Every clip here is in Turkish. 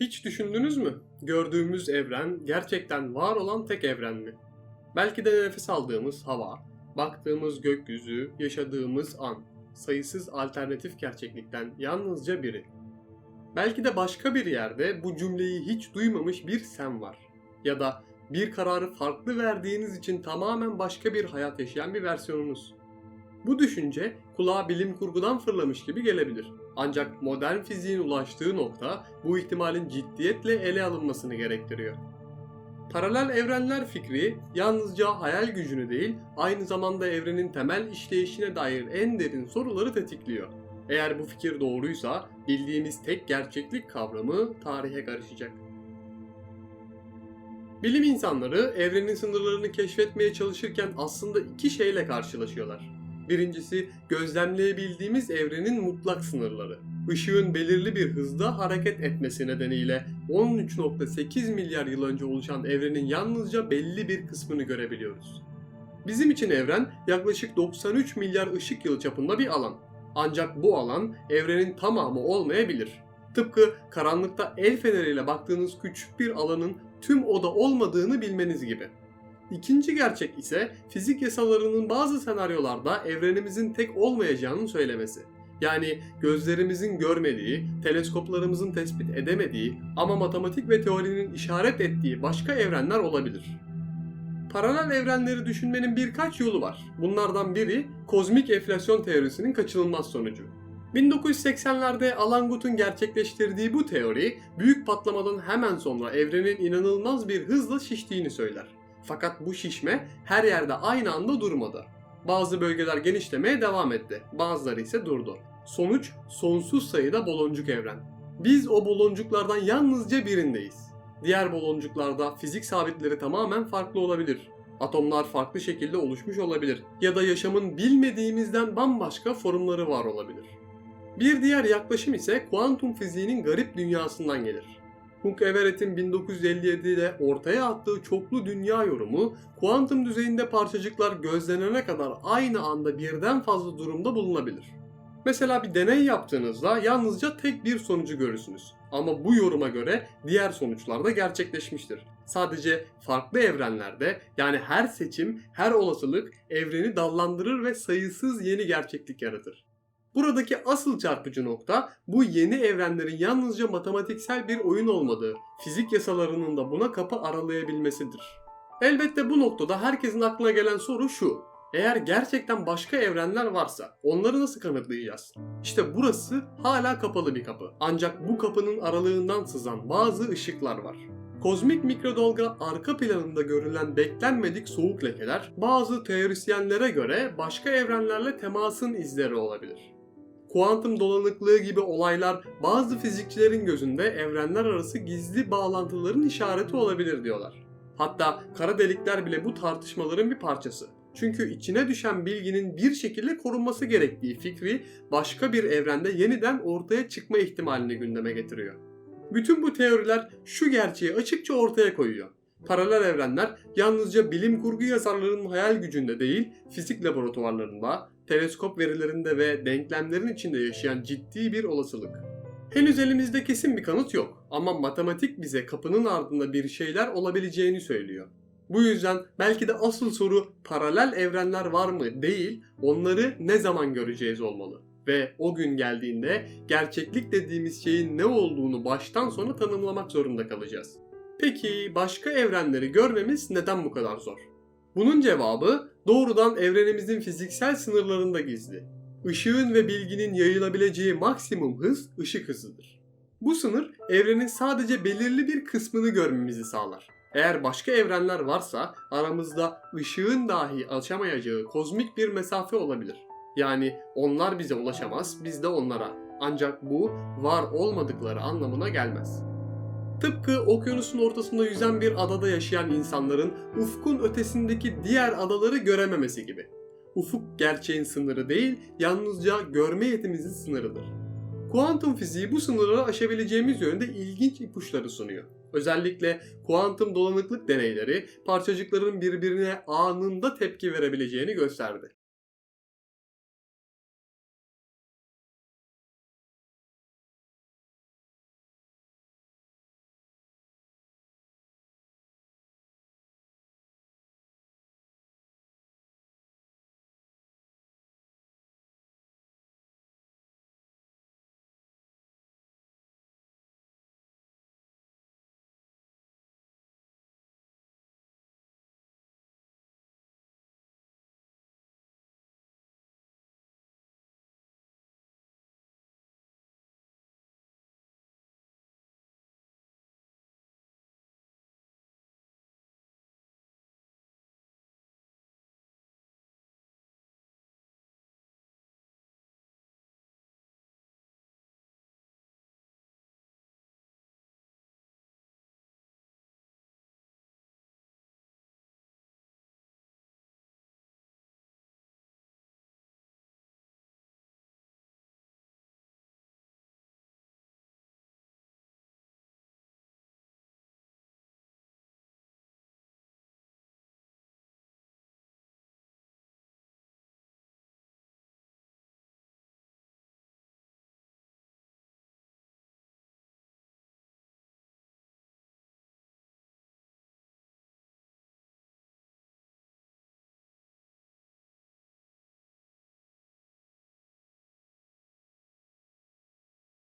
Hiç düşündünüz mü? Gördüğümüz evren gerçekten var olan tek evren mi? Belki de nefes aldığımız hava, baktığımız gökyüzü, yaşadığımız an, sayısız alternatif gerçeklikten yalnızca biri. Belki de başka bir yerde bu cümleyi hiç duymamış bir sen var. Ya da bir kararı farklı verdiğiniz için tamamen başka bir hayat yaşayan bir versiyonunuz. Bu düşünce kulağa bilim kurgudan fırlamış gibi gelebilir. Ancak modern fiziğin ulaştığı nokta bu ihtimalin ciddiyetle ele alınmasını gerektiriyor. Paralel evrenler fikri yalnızca hayal gücünü değil, aynı zamanda evrenin temel işleyişine dair en derin soruları tetikliyor. Eğer bu fikir doğruysa bildiğimiz tek gerçeklik kavramı tarihe karışacak. Bilim insanları evrenin sınırlarını keşfetmeye çalışırken aslında iki şeyle karşılaşıyorlar. Birincisi gözlemleyebildiğimiz evrenin mutlak sınırları. Işığın belirli bir hızda hareket etmesi nedeniyle 13.8 milyar yıl önce oluşan evrenin yalnızca belli bir kısmını görebiliyoruz. Bizim için evren yaklaşık 93 milyar ışık yılı çapında bir alan. Ancak bu alan evrenin tamamı olmayabilir. Tıpkı karanlıkta el feneriyle baktığınız küçük bir alanın tüm oda olmadığını bilmeniz gibi. İkinci gerçek ise fizik yasalarının bazı senaryolarda evrenimizin tek olmayacağını söylemesi. Yani gözlerimizin görmediği, teleskoplarımızın tespit edemediği ama matematik ve teorinin işaret ettiği başka evrenler olabilir. Paralel evrenleri düşünmenin birkaç yolu var. Bunlardan biri kozmik enflasyon teorisinin kaçınılmaz sonucu. 1980'lerde Alan Guth'un gerçekleştirdiği bu teori, büyük patlamadan hemen sonra evrenin inanılmaz bir hızla şiştiğini söyler. Fakat bu şişme her yerde aynı anda durmadı. Bazı bölgeler genişlemeye devam etti, bazıları ise durdu. Sonuç sonsuz sayıda baloncuk evren. Biz o baloncuklardan yalnızca birindeyiz. Diğer baloncuklarda fizik sabitleri tamamen farklı olabilir. Atomlar farklı şekilde oluşmuş olabilir ya da yaşamın bilmediğimizden bambaşka formları var olabilir. Bir diğer yaklaşım ise kuantum fiziğinin garip dünyasından gelir. Hugh Everett'in 1957'de ortaya attığı çoklu dünya yorumu, kuantum düzeyinde parçacıklar gözlenene kadar aynı anda birden fazla durumda bulunabilir. Mesela bir deney yaptığınızda yalnızca tek bir sonucu görürsünüz. Ama bu yoruma göre diğer sonuçlar da gerçekleşmiştir. Sadece farklı evrenlerde yani her seçim, her olasılık evreni dallandırır ve sayısız yeni gerçeklik yaratır. Buradaki asıl çarpıcı nokta bu yeni evrenlerin yalnızca matematiksel bir oyun olmadığı, fizik yasalarının da buna kapı aralayabilmesidir. Elbette bu noktada herkesin aklına gelen soru şu. Eğer gerçekten başka evrenler varsa onları nasıl kanıtlayacağız? İşte burası hala kapalı bir kapı. Ancak bu kapının aralığından sızan bazı ışıklar var. Kozmik mikrodalga arka planında görülen beklenmedik soğuk lekeler bazı teorisyenlere göre başka evrenlerle temasın izleri olabilir. Kuantum dolanıklığı gibi olaylar bazı fizikçilerin gözünde evrenler arası gizli bağlantıların işareti olabilir diyorlar. Hatta kara delikler bile bu tartışmaların bir parçası. Çünkü içine düşen bilginin bir şekilde korunması gerektiği fikri başka bir evrende yeniden ortaya çıkma ihtimalini gündeme getiriyor. Bütün bu teoriler şu gerçeği açıkça ortaya koyuyor. Paralel evrenler yalnızca bilim kurgu yazarlarının hayal gücünde değil, fizik laboratuvarlarında, teleskop verilerinde ve denklemlerin içinde yaşayan ciddi bir olasılık. Henüz elimizde kesin bir kanıt yok ama matematik bize kapının ardında bir şeyler olabileceğini söylüyor. Bu yüzden belki de asıl soru paralel evrenler var mı değil, onları ne zaman göreceğiz olmalı. Ve o gün geldiğinde gerçeklik dediğimiz şeyin ne olduğunu baştan sona tanımlamak zorunda kalacağız. Peki başka evrenleri görmemiz neden bu kadar zor? Bunun cevabı doğrudan evrenimizin fiziksel sınırlarında gizli. Işığın ve bilginin yayılabileceği maksimum hız ışık hızıdır. Bu sınır evrenin sadece belirli bir kısmını görmemizi sağlar. Eğer başka evrenler varsa aramızda ışığın dahi açamayacağı kozmik bir mesafe olabilir. Yani onlar bize ulaşamaz, biz de onlara. Ancak bu var olmadıkları anlamına gelmez. Tıpkı okyanusun ortasında yüzen bir adada yaşayan insanların ufkun ötesindeki diğer adaları görememesi gibi. Ufuk gerçeğin sınırı değil, yalnızca görme yetimizin sınırıdır. Kuantum fiziği bu sınırları aşabileceğimiz yönde ilginç ipuçları sunuyor. Özellikle kuantum dolanıklık deneyleri parçacıkların birbirine anında tepki verebileceğini gösterdi.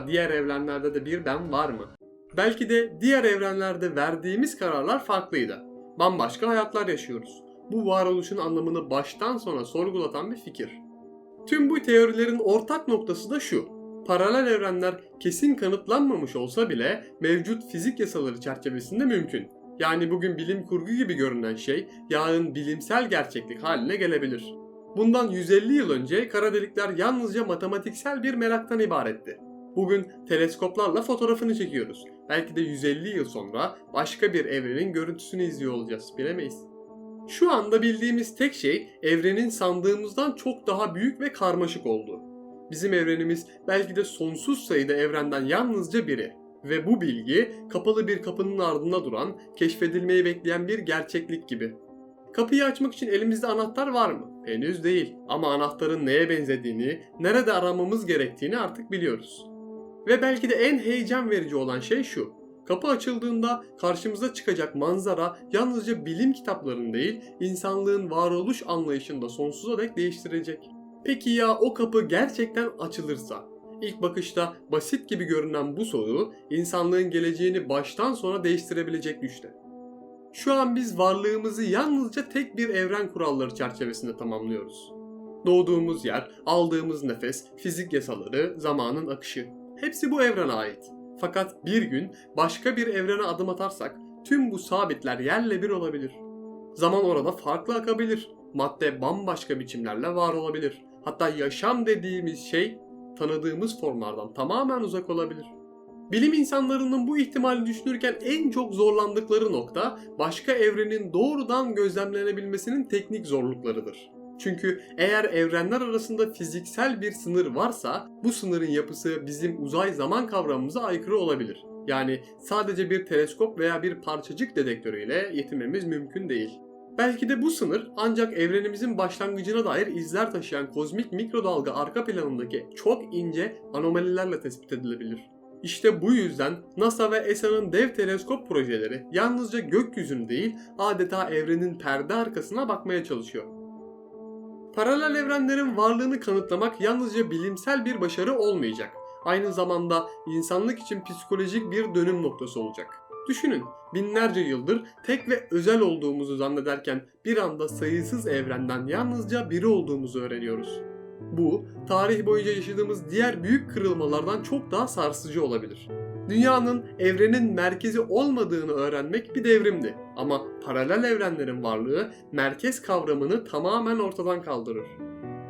Diğer evrenlerde de bir ben var mı? Belki de diğer evrenlerde verdiğimiz kararlar farklıydı. Bambaşka hayatlar yaşıyoruz. Bu varoluşun anlamını baştan sona sorgulatan bir fikir. Tüm bu teorilerin ortak noktası da şu. Paralel evrenler kesin kanıtlanmamış olsa bile mevcut fizik yasaları çerçevesinde mümkün. Yani bugün bilim kurgu gibi görünen şey yarın bilimsel gerçeklik haline gelebilir. Bundan 150 yıl önce kara delikler yalnızca matematiksel bir meraktan ibaretti. Bugün teleskoplarla fotoğrafını çekiyoruz. Belki de 150 yıl sonra başka bir evrenin görüntüsünü izliyor olacağız. Bilemeyiz. Şu anda bildiğimiz tek şey evrenin sandığımızdan çok daha büyük ve karmaşık olduğu. Bizim evrenimiz belki de sonsuz sayıda evrenden yalnızca biri. Ve bu bilgi kapalı bir kapının ardında duran, keşfedilmeyi bekleyen bir gerçeklik gibi. Kapıyı açmak için elimizde anahtar var mı? Henüz değil. Ama anahtarın neye benzediğini, nerede aramamız gerektiğini artık biliyoruz. Ve belki de en heyecan verici olan şey şu. Kapı açıldığında karşımıza çıkacak manzara yalnızca bilim kitaplarını değil, insanlığın varoluş anlayışını da sonsuza dek değiştirecek. Peki ya o kapı gerçekten açılırsa? İlk bakışta basit gibi görünen bu soru insanlığın geleceğini baştan sona değiştirebilecek güçte. Şu an biz varlığımızı yalnızca tek bir evren kuralları çerçevesinde tamamlıyoruz. Doğduğumuz yer, aldığımız nefes, fizik yasaları, zamanın akışı. Hepsi bu evrene ait. Fakat bir gün başka bir evrene adım atarsak tüm bu sabitler yerle bir olabilir. Zaman orada farklı akabilir. Madde bambaşka biçimlerle var olabilir. Hatta yaşam dediğimiz şey tanıdığımız formlardan tamamen uzak olabilir. Bilim insanlarının bu ihtimali düşünürken en çok zorlandıkları nokta başka evrenin doğrudan gözlemlenebilmesinin teknik zorluklarıdır. Çünkü eğer evrenler arasında fiziksel bir sınır varsa bu sınırın yapısı bizim uzay zaman kavramımıza aykırı olabilir. Yani sadece bir teleskop veya bir parçacık dedektörüyle yetinmemiz mümkün değil. Belki de bu sınır ancak evrenimizin başlangıcına dair izler taşıyan kozmik mikrodalga arka planındaki çok ince anomalilerle tespit edilebilir. İşte bu yüzden NASA ve ESA'nın dev teleskop projeleri yalnızca gökyüzünü değil adeta evrenin perde arkasına bakmaya çalışıyor. Paralel evrenlerin varlığını kanıtlamak yalnızca bilimsel bir başarı olmayacak. Aynı zamanda insanlık için psikolojik bir dönüm noktası olacak. Düşünün, binlerce yıldır tek ve özel olduğumuzu zannederken bir anda sayısız evrenden yalnızca biri olduğumuzu öğreniyoruz. Bu, tarih boyunca yaşadığımız diğer büyük kırılmalardan çok daha sarsıcı olabilir. Dünyanın evrenin merkezi olmadığını öğrenmek bir devrimdi. Ama paralel evrenlerin varlığı merkez kavramını tamamen ortadan kaldırır.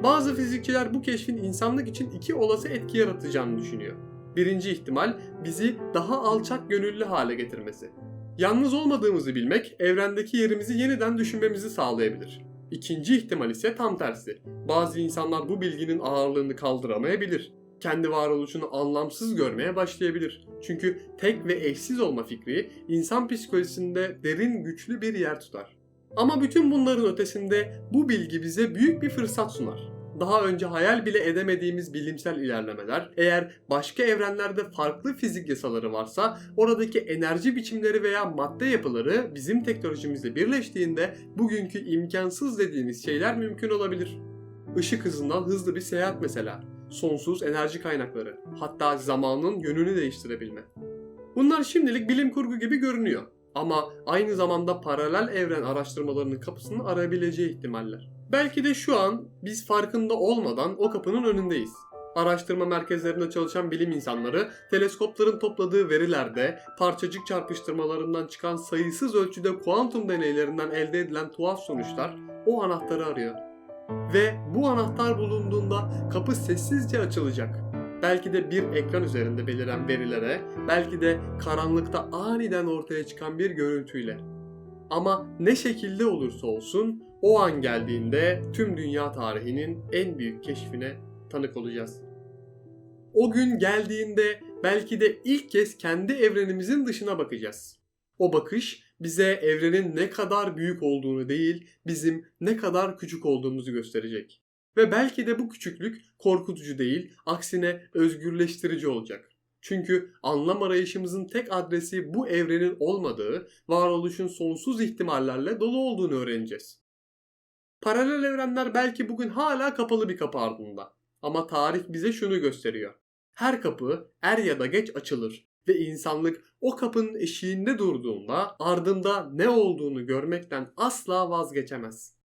Bazı fizikçiler bu keşfin insanlık için iki olası etki yaratacağını düşünüyor. Birinci ihtimal bizi daha alçak gönüllü hale getirmesi. Yalnız olmadığımızı bilmek evrendeki yerimizi yeniden düşünmemizi sağlayabilir. İkinci ihtimal ise tam tersi. Bazı insanlar bu bilginin ağırlığını kaldıramayabilir. Kendi varoluşunu anlamsız görmeye başlayabilir. Çünkü tek ve eşsiz olma fikri insan psikolojisinde derin güçlü bir yer tutar. Ama bütün bunların ötesinde bu bilgi bize büyük bir fırsat sunar. Daha önce hayal bile edemediğimiz bilimsel ilerlemeler, eğer başka evrenlerde farklı fizik yasaları varsa oradaki enerji biçimleri veya madde yapıları bizim teknolojimizle birleştiğinde bugünkü imkansız dediğimiz şeyler mümkün olabilir. Işık hızından hızlı bir seyahat mesela, sonsuz enerji kaynakları, hatta zamanın yönünü değiştirebilme. Bunlar şimdilik bilim kurgu gibi görünüyor ama aynı zamanda paralel evren araştırmalarının kapısını arayabileceği ihtimaller. Belki de şu an biz farkında olmadan o kapının önündeyiz. Araştırma merkezlerinde çalışan bilim insanları teleskopların topladığı verilerde parçacık çarpıştırmalarından çıkan sayısız ölçüde kuantum deneylerinden elde edilen tuhaf sonuçlar o anahtarı arıyor. Ve bu anahtar bulunduğunda kapı sessizce açılacak. Belki de bir ekran üzerinde beliren verilere, belki de karanlıkta aniden ortaya çıkan bir görüntüyle. Ama ne şekilde olursa olsun o an geldiğinde tüm dünya tarihinin en büyük keşfine tanık olacağız. O gün geldiğinde belki de ilk kez kendi evrenimizin dışına bakacağız. O bakış bize evrenin ne kadar büyük olduğunu değil, bizim ne kadar küçük olduğumuzu gösterecek. Ve belki de bu küçüklük korkutucu değil, aksine özgürleştirici olacak. Çünkü anlam arayışımızın tek adresi bu evrenin olmadığı, varoluşun sonsuz ihtimallerle dolu olduğunu öğreneceğiz. Paralel evrenler belki bugün hala kapalı bir kapı ardında. Ama tarih bize şunu gösteriyor. her kapı er ya da geç açılır ve insanlık o kapının eşiğinde durduğunda ardında ne olduğunu görmekten asla vazgeçemez.